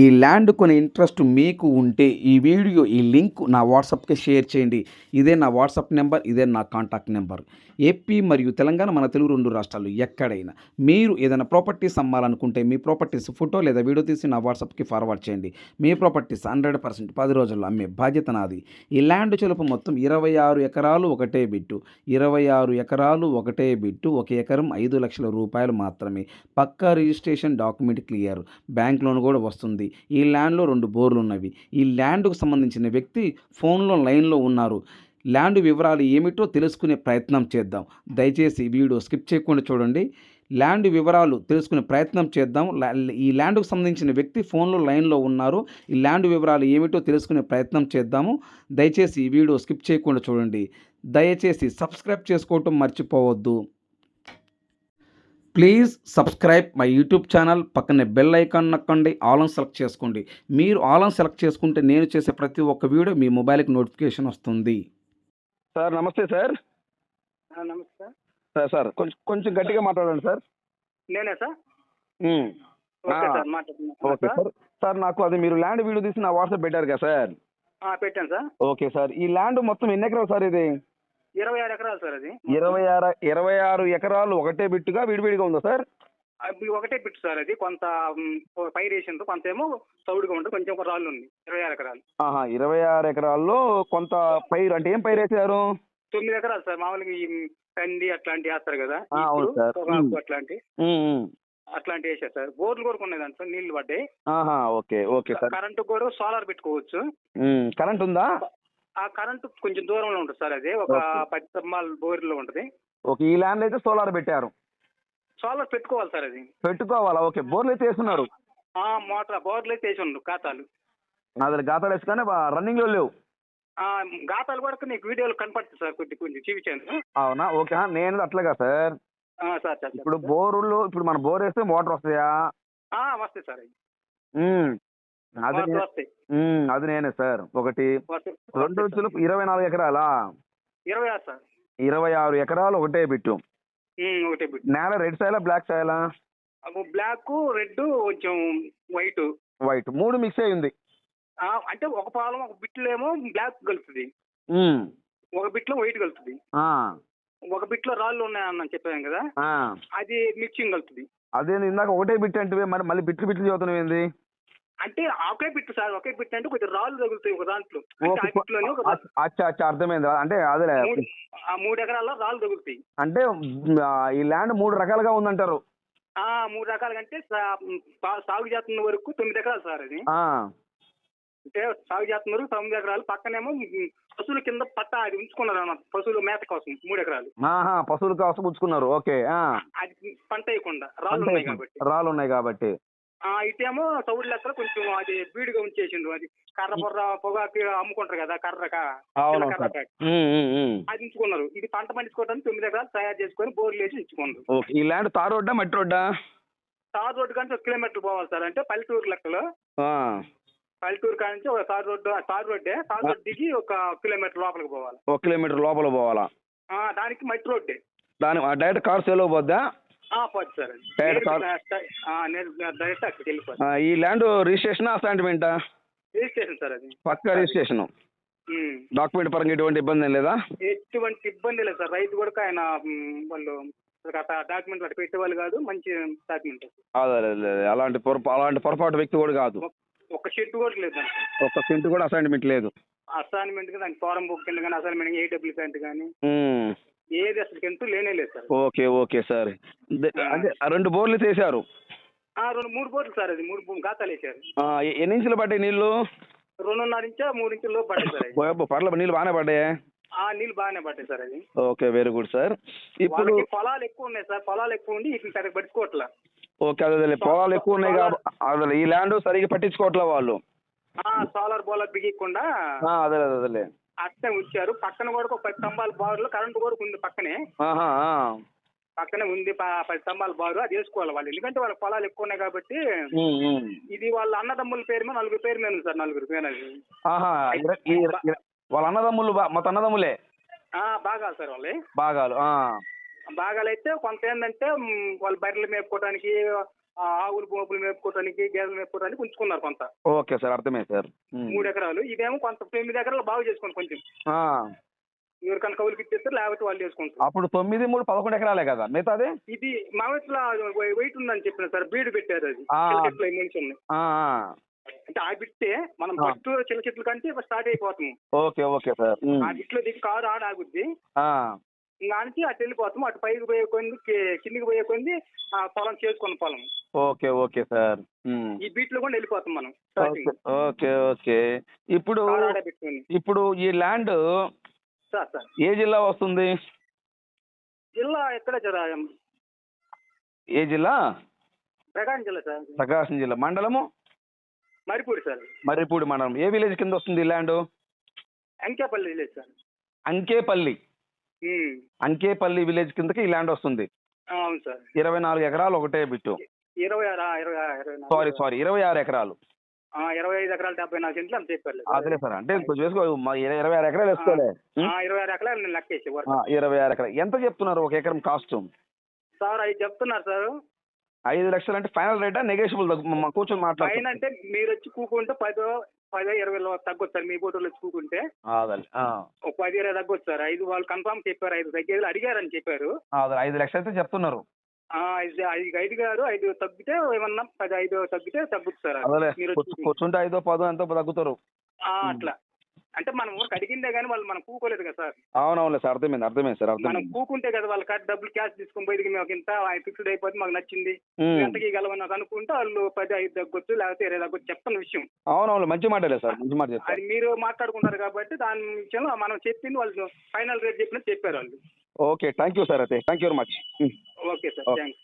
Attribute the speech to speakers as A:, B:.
A: ఈ ల్యాండ్ కొనే ఇంట్రెస్ట్ మీకు ఉంటే ఈ వీడియో ఈ లింక్ నా వాట్సాప్కి షేర్ చేయండి. ఇదే నా వాట్సాప్ నెంబర్ ఇదే నా కాంటాక్ట్ నెంబర్. ఏపీ మరియు తెలంగాణ మన తెలుగు రెండు రాష్ట్రాలు ఎక్కడైనా మీరు ఏదైనా ప్రాపర్టీస్ అమ్మాలనుకుంటే మీ ప్రాపర్టీస్ ఫోటో లేదా వీడియో తీసి నా వాట్సాప్కి ఫార్వర్డ్ చేయండి. మీ ప్రాపర్టీస్ హండ్రెడ్ పర్సెంట్ పది రోజుల్లో అమ్మే బాధ్యత నాది. ఈ ల్యాండ్ చెలుపు మొత్తం ఇరవై ఆరు ఎకరాలు ఒకటే బిట్టు. ఇరవై ఆరు ఎకరాలు ఒకటే బిట్టు. ఒక ఎకరం ఐదు లక్షల రూపాయలు మాత్రమే. పక్కా registration document clear. Bank loan కూడా వస్తుంది. ఈ ల్యాండ్లో రెండు బోర్లు ఉన్నవి ఈ ల్యాండ్కు సంబంధించిన వ్యక్తి ఫోన్లో లైన్లో ఉన్నారు. ల్యాండ్ వివరాలు ఏమిటో తెలుసుకునే ప్రయత్నం చేద్దాం. దయచేసి వీడియో స్కిప్ చేయకుండా చూడండి. ల్యాండ్ వివరాలు తెలుసుకునే ప్రయత్నం చేద్దాం. ఈ ల్యాండ్కు సంబంధించిన వ్యక్తి ఫోన్లో లైన్లో ఉన్నారు. ఈ ల్యాండ్ వివరాలు ఏమిటో తెలుసుకునే ప్రయత్నం చేద్దాము. దయచేసి ఈ వీడియో స్కిప్ చేయకుండా చూడండి. దయచేసి సబ్స్క్రైబ్ చేసుకోవటం మర్చిపోవద్దు. Please subscribe my YouTube channel. పక్కనే బెల్ ఐకాన్ నొక్కండి. ఆల్ ఆన్ సెలెక్ట్ చేసుకోండి. మీరు ఆల్ ఆన్ సెలెక్ట్ చేసుకుంటే నేను చేసే ప్రతి ఒక్క వీడియో మీ మొబైల్కి నోటిఫికేషన్ వస్తుంది.
B: సార్ నమస్తే సార్.
C: నమస్తే సార్.
B: సార్ కొంచెం కొంచెం గట్టిగా మాట్లాడండి సార్.
C: నేనే సార్. ఓకే సార్ మాట్లాడుతున్నా.
B: Okay sir. సార్ నాకు అది మీరు ల్యాండ్ వీడియో తీసి నా వాట్సాప్ పెట్టారు కదా సార్.
C: ఆ, పెట్టాను సార్.
B: Okay sir. ఈ ల్యాండ్ మొత్తం ఎన్ని ఎకరాలు సార్ ఇది?
C: ఇరవై ఆరు ఎకరాలు సార్ అది.
B: ఇరవై ఆరు ఇరవై ఆరు ఎకరాలు ఒకటే బిట్టుగా విడివిడిగా ఉందా సార్?
C: అవి ఒకటే బిట్ సార్ అది. కొంత పైరు వేసిండ్రు కొంత ఏమో చౌడుగా ఉంటుంది కొంచెం ఒక రాళ్ళు ఉంది ఇరవై ఆరు ఎకరాలు.
B: ఆహా ఇరవై ఆరు ఎకరాల్లో కొంత పైరు అంటే ఏం పైరు వేసారు
C: తొమ్మిది ఎకరాలు సార్ మామూలుగా ఈ కంది అట్లాంటివి వేస్తారు కదా
B: అవును సార్.
C: అట్లాంటి. అట్లాంటి వేసారు సార్. బోర్లు కూడా ఉన్నాయి దాంట్లో నీళ్ళు పడ్డాయి.
B: Okay okay sir.
C: కరెంటు కూడా సోలార్ పెట్టుకోవచ్చు.
B: కరెంట్ ఉందా?
C: ఆ కరెంటు కొంచెం దూరంలో ఉంటుంది సార్ అది. ఒక. పది స్తంభాల బోర్లో ఉంటుంది.
B: ఓకే ఈ ల్యాండ్ అయితే సోలార్ పెట్టారు.
C: సోలార్ పెట్టుకోవాలి సార్ అది.
B: పెట్టుకోవాలా? ఓకే బోర్లు అయితే వేస్తున్నారు.
C: ఆ మోటార్ బోర్లు అయితే వేసి ఉండు ఖాతాలు.
B: అది గాతాలు వేసుకొని రన్నింగ్లో లేవు.
C: ఆ, గాతాలు కూడా నీకు వీడియోలు కనపడుతుంది సార్ కొద్ది కొంచెం చూపించాను
B: అవునా? ఓకే నేను అట్లాగా సార్?
C: సార్ సార్
B: ఇప్పుడు బోరులు ఇప్పుడు మనం బోర్ వేస్తే మోటార్ వస్తాయా?
C: ఆ, వస్తాయి సార్
B: అది అది నేనే సార్. ఒకటి రెండు వచ్చులు. ఇరవై నాలుగు ఎకరాలా?
C: ఇరవై ఆరు సార్.
B: ఇరవై ఆరు ఎకరాలు ఒకటే బిట్టు.
C: ఒకటే
B: నేల రెడ్ సాయలా బ్లాక్ సాయలా?
C: బ్లాక్ రెడ్ కొంచెం వైట్.
B: వైట్. మూడు మిక్స్ అయి ఉంది.
C: అంటే ఒక పాలం ఒక బిట్లో ఏమో బ్లాక్ కలుస్తుంది. ఒక బిట్లో వైట్ కలుస్తుంది.
B: ఆ,
C: ఒక బిట్లో రాళ్ళు ఉన్నాయని చెప్పాను కదా. అది మిక్సింగ్ కలుస్తుంది.
B: అదే ఇందాక ఒకటే బిట్ అంటే మరి మళ్ళీ బిట్లు బిట్లు చదువుతున్నావు ఏంది
C: అంటే ఒకే బిట్ సార్ ఒకే బిట్ అంటే కొంచెం రాళ్ళు తగులుతాయి ఒక దాంట్లో.
B: అచ్చా అచ్చా అర్థమైంది. అంటే అదేలే.
C: మూడు ఆ మూడు ఎకరాల్లో రాళ్ళు తగులుతాయి.
B: అంటే ఈ ల్యాండ్ మూడు రకాలుగా ఉందంటారు.
C: ఆ మూడు రకాలుగా అంటే సాగు చేస్తున్న వరకు తొమ్మిది ఎకరాలు సార్ అది. అంటే సాగు చేస్తున్న వరకు తొమ్మిది ఎకరాలు. పక్కనేమో పశువుల కింద పట్ట అది ఉంచుకున్నారు అన్నమాట పశువుల మేత కోసం మూడు ఎకరాలు.
B: పశువులు కాసు పుచ్చుకున్నారు ఓకే.
C: అది పంట వేయకుండా. రాళ్ళు ఉన్నాయి కాబట్టి.
B: రాళ్ళు ఉన్నాయి కాబట్టి.
C: ఇటేమో చౌడు లెక్కలు కొంచెం అది బీడుగా ఉంచేసిండు అది కర్ర బొర్ర పొగాకి అమ్ముకుంటారు కదా కర్ర క-
B: అవును
C: చిన్న కర్ర
B: సార్.
C: క-
B: ఉమ్, ఉమ్, ఉమ్.
C: అది ఉంచుకున్నారు. ఇది పంట పండించుకోవడానికి తొమ్మిది ఎకరాలు తయారు చేసుకొని బోర్లు వేసి ఉంచుకున్నారు.
B: ఈ ల్యాండ్ తార్ రోడ్డా మట్టి రోడ్డా?
C: తార్ రోడ్డు కంటే ఒక కిలోమీటర్ పోవాలి సార్. అంటే పల్లెటూరు లెక్కలో. పల్లెటూరు కాడ నుంచి ఒక tar road tar రోడ్డే. Tar road దిగి ఒక కిలోమీటర్ లోపలికి పోవాలి.
B: ఒక కిలోమీటర్ లోపల పోవాలా?
C: దానికి మట్టి రోడ్డే.
B: దాని డైరెక్ట్ కార్ సేల్ పోద్దా ఈ ల్యాండ్ రిజిస్ట్రేషన్ అసైన్మెంటా?
C: రిజిస్ట్రేషన్ సార్ అది.
B: పక్క రిజిస్ట్రేషన్. డాక్యుమెంట్ పరంగా ఎటువంటి ఇబ్బంది లేదా?
C: ఎటువంటి ఇబ్బంది లేదు సార్. రైతు కూడా ఆయన వాళ్ళు డాక్యుమెంట్ అటు పెట్టేవాళ్ళు కాదు. మంచి డాక్యుమెంట్
B: అదే. అలాంటి అలాంటి పొరపాటు వ్యక్తి కూడా కాదు.
C: ఒక షెడ్ కూడా లేదు
B: ఒక్క సెంట్ కూడా అసైన్మెంట్ లేదు.
C: అసైన్మెంట్ దానికి ఫారం బుక్ కింద కానీ అసైన్మెంట్ ఏడబ్ల్యూ ప్యాంట్ కానీ ఏది అసలు ఎంతూ లేనే లేదు సార్.
B: Okay okay sir. అంటే రెండు బోర్లు చేశారు
C: ఆ, రెండు మూడు బోర్లు సార్ అది మూడు బో- గాతాలు వేసారు
B: ఆ, ఎ- ఎన్ని ఇంచులు పడ్డాయి నీళ్ళు?
C: రెండున్నర ఇంచా మూడు ఇంచుల లోపు పడ్డాయి సార్ అది.
B: పర్లేదు నీళ్ళు బాగానే పడ్డాయి?
C: ఆ నీళ్ళు బాగానే పడ్డాయి సార్ అది.
B: Okay very good sir. ఇప్పుడు
C: వాళ్ళకి పొలాలు ఎక్కువ ఉన్నాయి సార్ పొలాలు ఎక్కువ ఉండి ఇట్లా సరిగ్గా పట్టుకోవట్లా.
B: ఓకే అదే పొలాలు ఎక్కువ ఉన్నాయి కాబట్టి అదే ఈ ల్యాండ్ సరిగ్గా పట్టించుకోవట్లే వాళ్ళు.
C: సోలార్ బోలార్ బిగియకుండా
B: అదే అదే అదేలే
C: అట్నే ఉంచారు పక్కన కూడా ఒక పది స్తంభాల బారులో కరెంటు కూడా ఉంది పక్కనే. పక్కనే ఉంది పది స్తంభాల బారు అది వేసుకోవాలి వాళ్ళు ఎందుకంటే వాళ్ళ పొలాలు ఎక్కువ ఉన్నాయి కాబట్టి. ఇది వాళ్ళ అన్నదమ్ముల పేరు మీద నలుగురు పేరు మీద ఉంది సార్ నలుగురు పేరు
B: వాళ్ళ అన్నదమ్ములు మొత్తం అన్నదమ్ములే
C: ఆ, బాగాలు సార్ వాళ్ళే
B: బాగాలు.
C: బాగాలు అయితే కొంత ఏంటంటే వాళ్ళు బర్రెలు మేపుకోవడానికి ఆవులు పోపులు మేపుకోవడానికి గేదెలు మేపుకోవడానికి ఉంచుకున్నారు కొంత.
B: ఓకే సార్ అర్థమైంది సార్.
C: మూడు ఎకరాలు. ఇదేమో కొంత తొమ్మిది ఎకరాలు బాగు చేసుకోండి కొంచెం. ఎవరికైనా కౌలుకి ఇచ్చేస్తారు లేకపోతే వాళ్ళు చేసుకుంటారు.
B: అప్పుడు తొమ్మిది మూడు పదకొండు ఎకరాలే కదా మిగతాది?
C: ఇది మావట్లో వెయిట్ ఉందని చెప్పిన సార్ బీడు పెట్టారు అది. అంటే ఆ బిట్టే మనం. ఫస్ట్ చిల చెట్లు కంటే స్టార్ట్ అయిపోతాము.
B: Okay okay sir.
C: ఆ బిట్లో దిగి కారు ఆడ ఆగుద్ది నుంచి అటు వెళ్ళిపోతాము. అటు పైకి పోయే కొంది కి- కిందికి పోయే కొంది ఆ పొలం చేసుకున్న పొలం.
B: Okay okay sir.
C: ఈ బీట్లో కూడా వెళ్ళిపోతాం మనం
B: ఓకే ఓకే ఇప్పుడు ఇప్పుడు ఈ ల్యాండ్
C: సార్ సార్.
B: ఏ జిల్లా వస్తుంది?
C: జిల్లా ఎక్కడ జరా
B: ఏ జిల్లా?
C: ప్రకాశం జిల్లా సార్.
B: ప్రకాశం జిల్లా. మండలము?
C: మరిపూడి సార్.
B: మర్రిపూడి మండలం. ఏ విలేజ్ కింద వస్తుంది ఈ land?
C: Ankepalli village sir.
B: Ankepalli. Ankepalli village కిందకి ఈ ల్యాండ్ వస్తుంది.
C: అవును సార్.
B: ఇరవై నాలుగు ఎకరాలు ఒకటే బిట్టు.
C: ఇరవై ఆరు ఇరవై.
B: సారీ సారీ ఇరవై ఆరు ఎకరాలు.
C: ఆ, ఇరవై ఐదు ఎకరాలు డెబ్బై నాలుగు సెంట్లు అంత చెప్పారు.
B: అదిలే సార్ అంటే కొంచెం వేసుకో మా ఇరవై ఆరు ఎకరాలు వేసుకోలే.
C: ఇరవై ఆరు ఎకరాలు నేను
B: ఆ, ఇరవై ఆరు ఎకరాలు. ఎంత చెప్తున్నారు ఒక ఎకరం కాస్ట్
C: సార్ అవి చెప్తున్నారు సార్.
B: ఐదు లక్షలు అంటే ఫైనల్ రేటా నెగోషియబుల్ కూర్చొని మాట్లాడుతున్నాం
C: అంటే మీరు వచ్చి కూకుంటే పదో పదో ఇరవై తగ్గొచ్చు సార్. మీ
B: అదలే ఆ,
C: ఒక పది ఇరవై తగ్గొచ్చు సార్. ఐదు వాళ్ళు కన్ఫామ్ చెప్పారు. ఐదు తగ్గేది అడిగారని చెప్పారు.
B: ఐదు లక్షలు అయితే చెప్తున్నారు
C: ఐదు ఐదు గారు ఐదు తగ్గితే ఏమన్నా పది ఐదు తగ్గితే
B: అదలే.
C: మీరు
B: కూర్చుంటే ఐదో పదో ఎంతో తగ్గుతారు.
C: అట్లా. అంటే మనం ఊరికి అడిగిందే కానీ వాళ్ళు మనం కూకోలేదు కదా సార్.
B: అవునవునులే సార్ అర్థమైంది అర్థమైంది సార్
C: మనం
B: అర్థమైంది
C: కూకుంటే కదా వాళ్ళ కార్డు డబ్బులు క్యాష్ తీసుకొని పోయి మాకు ఇంత ఫిక్స్డ్ అయిపోతే మాకు నచ్చింది. ఎంతకి గలవని అనుకుంటే వాళ్ళు పది ఐదు తగ్గొచ్చు లేకపోతే ఇరవై తగ్గొచ్చు చెప్తున్న విషయం.
B: అవునవును మంచి మాటలే సార్ మంచి మాట
C: అది మీరు మాట్లాడుకున్నారు కాబట్టి దాని విషయంలో మనం చెప్పింది వాళ్ళు ఫైనల్ రేట్ చెప్పినట్టు చెప్పారు వాళ్ళు.
B: ఓకే థ్యాంక్ యూ సార్ అయితే thank you very much
C: okay sir. Thanks